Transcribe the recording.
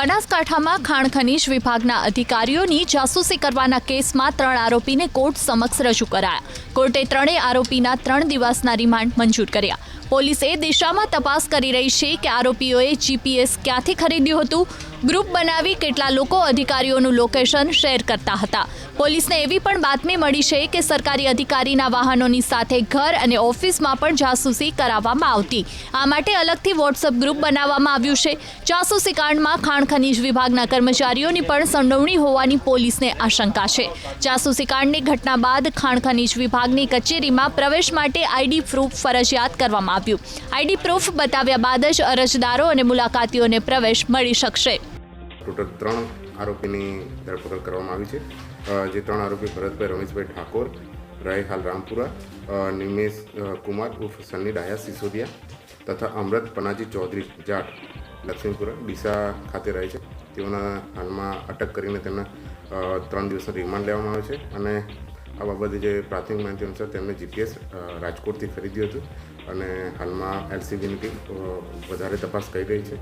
બનાસકાંઠામાં ખાણ ખનીજ વિભાગના અધિકારીઓની જાસૂસી કરવાના કેસમાં ત્રણ આરોપીને કોર્ટ સમક્ષ રજૂ કરાયા. કોર્ટે ત્રણેય આરોપીના ત્રણ દિવસના રિમાન્ડ મંજૂર કર્યા. પોલીસ એ દિશામાં તપાસ કરી રહી છે કે આરોપીઓએ જીપીએસ ક્યાંથી ખરીદ્યું હતું. ગ્રુપ બનાવી કેટલા લોકો અધિકારીઓનું લોકેશન શેર કરતા હતા. પોલીસને એવી પણ બાતમી મળી છે કે સરકારી અધિકારીના વાહનોની સાથે ઘર અને ઓફિસમાં પણ જાસૂસી કરાવવામાં આવતી. આ માટે અલગથી વોટ્સઅપ ગ્રુપ બનાવવામાં આવ્યું છે. જાસૂસી કાંડમાં ખાણ ખનીજ વિભાગના કર્મચારીઓની પણ સંડોવણી હોવાની પોલીસને આશંકા છે. જાસૂસી કાંડની ઘટના બાદ ખાણ ખનીજ વિભાગની કચેરીમાં પ્રવેશ માટે આઈડી પ્રૂફ ફરજિયાત કરવામાં આવ્યું આઈડી પ્રૂફ બતાવ્યા બાદ જ અરજદારો અને મુલાકાતીઓને પ્રવેશ મળી શકશે. ટોટલ ત્રણ આરોપીની ધરપકડ કરવામાં આવી છે. જે ત્રણ આરોપી ભરતભાઈ રમેશભાઈ ઠાકોર રહે હાલ રામપુરા નિમેશ કુમાર ઉર્ફ સન્ની ડાયા સિસોદિયા તથા અમૃત પનાજી ચૌધરી જાટ લક્ષ્મીપુરા ડીસા ખાતે રહે છે. તેઓના હાલમાં અટક કરીને તેમના ત્રણ દિવસનો રિમાન્ડ લેવામાં આવે છે અને આ બાબતે જે પ્રાથમિક માહિતી અનુસાર તેમણે જીપીએસ રાજકોટથી ખરીદ્યું હતું અને હાલમાં એલસીબીની વધારે તપાસ કરી રહી છે.